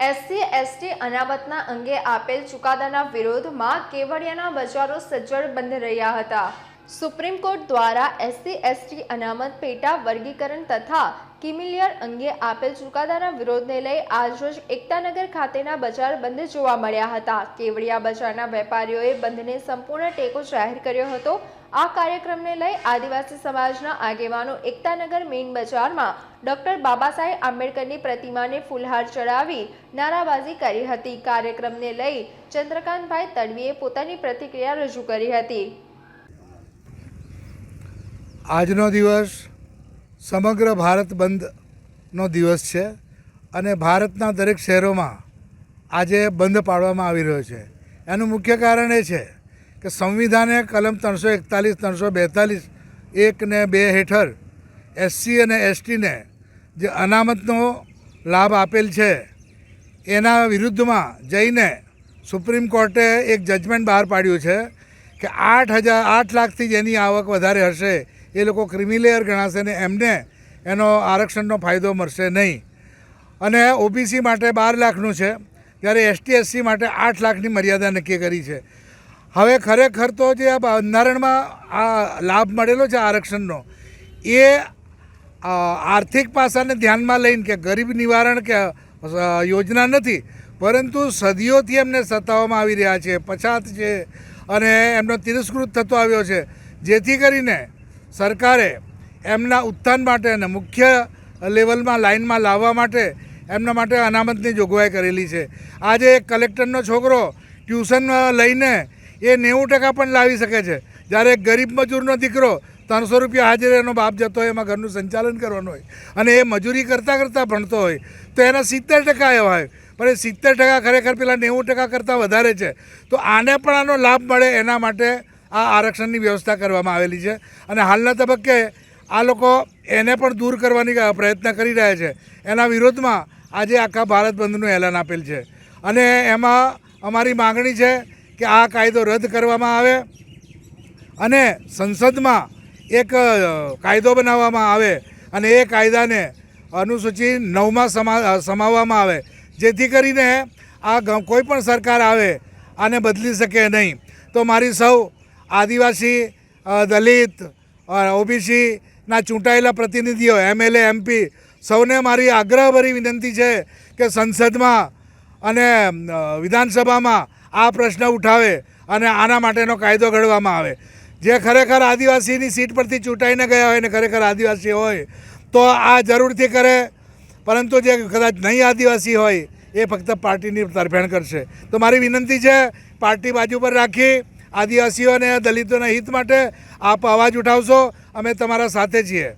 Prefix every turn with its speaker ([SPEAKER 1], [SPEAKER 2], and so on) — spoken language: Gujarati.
[SPEAKER 1] એસસી, એસટી અનામતના અંગે આપેલ ચુકાદાના વિરોધમાં કેવડિયાના બજારો સજ્જડ બંધ રહ્યા હતા. સુપ્રીમ કોર્ટ દ્વારા એસસી, એસટી અનામત પેટા વર્ગીકરણ તથા કિમિલિયર અંગે આપેલ ચુકાદાના વિરોધને લઈ આજરોજ એકતાનગર ખાતેના બજાર બંધ જોવા મળ્યા હતા. કેવડિયા બજારના વેપારીઓએ બંધને સંપૂર્ણ ટેકો જાહેર કર્યો હતો. આ કાર્યક્રમને લઈ આદિવાસી સમાજના આગેવાનો એકતાનગર મેઇન બજારમાં ડોક્ટર બાબા સાહેબ આંબેડકરની પ્રતિમાને ફૂલહાર ચડાવી નારાબાજી કરી હતી. કાર્યક્રમને લઈ ચંદ્રકાંતભાઈ તડવીએ પોતાની પ્રતિક્રિયા રજૂ કરી હતી.
[SPEAKER 2] આજનો દિવસ સમગ્ર ભારત બંધનો દિવસ છે અને ભારતના દરેક શહેરોમાં આજે બંધ પાડવામાં આવી રહ્યો છે. એનું મુખ્ય કારણ એ છે કે સંવિધાને કલમ ત્રણસો એકતાલીસ, ત્રણસો બેતાલીસ, એક ને બે હેઠળ એસસી અને એસટીને જે અનામતનો લાભ આપેલ છે, એના વિરુદ્ધમાં જઈને સુપ્રીમ કોર્ટે એક જજમેન્ટ બહાર પાડ્યું છે કે આઠ હજાર, આઠ લાખથી જેની આવક વધારે હશે એ લોકો ક્રિમિલેયર ગણાશે ને એમને એનો આરક્ષણનો ફાયદો મળશે નહીં. અને ઓબીસી માટે બાર લાખનું છે જ્યારે એસટી, એસસી માટે આઠ લાખની મર્યાદા નક્કી કરી છે. હવે ખરેખર તો જે આ બંધારણમાં આ લાભ મળેલો છે આરક્ષણનો, એ આર્થિક પાસાને ધ્યાનમાં લઈને કે ગરીબ નિવારણ કે યોજના નથી, પરંતુ સદીઓથી એમને સતાવવામાં આવી રહ્યા છે, પછાત છે, અને એમનો તિરસ્કૃત થતો આવ્યો છે. જેથી કરીને સરકારે એમના ઉત્થાન માટે અને મુખ્ય લેવલમાં, લાઇનમાં લાવવા માટે એમના માટે અનામતની જોગવાઈ કરેલી છે. આજે એક કલેક્ટરનો છોકરો ટ્યુશન લઈને એ નેવું ટકા પણ લાવી શકે છે. જ્યારે એક ગરીબ મજૂરનો દીકરો ત્રણસો રૂપિયા હાજરી એનો બાપ જતો હોય, એમાં ઘરનું સંચાલન કરવાનું હોય અને એ મજૂરી કરતાં કરતાં ભણતો હોય, તો એના સિત્તેર ટકા એવા હોય. પણ એ સિત્તેર ટકા ખરેખર પેલા નેવું ટકા કરતાં વધારે છે. તો આને પણ આનો લાભ મળે એના માટે આ આરક્ષણની વ્યવસ્થા કરવામાં આવેલી છે. અને હાલના તબક્કે આ લોકો એને પણ દૂર કરવાની પ્રયત્ન કરી રહ્યા છે. એના વિરોધમાં આજે આખા ભારત બંધનું એલાન આપેલ છે. અને એમાં અમારી માગણી છે કે આ કાયદો રદ કરવામાં આવે અને સંસદમાં એક કાયદો બનાવવામાં આવે અને એ કાયદાને અનુસૂચિ નવમાં સમા સમાવવામાં આવે. જેથી કરીને આ કોઈ પણ સરકાર આવે આને બદલી શકે નહીં. તો મારી સૌ આદિવાસી દલિત ઓબીસીના ચૂંટાયેલા પ્રતિનિધિઓ, એમએલએ, એમપી, સૌને મારી આગ્રહભરી વિનંતી છે કે સંસદમાં અને વિધાનસભામાં આ પ્રશ્ન ઉઠાવે અને આના માટેનો કાયદો ઘડવામાં આવે. જે ખરેખર આદિવાસીની સીટ પરથી ચૂંટાઈને ગયા હોય ને ખરેખર આદિવાસી હોય, તો આ જરૂરથી કરે, પરંતુ જે કદાચ નહીં આદિવાસી હોય, એ ફક્ત પાર્ટીની તરફેણ કરશે. તો મારી વિનંતી છે, પાર્ટી બાજુ પર રાખી આદિવાસીઓ અને દલિતોના હિત માટે આપ અવાજ ઉઠાવશો. અમે તમારા સાથે છીએ.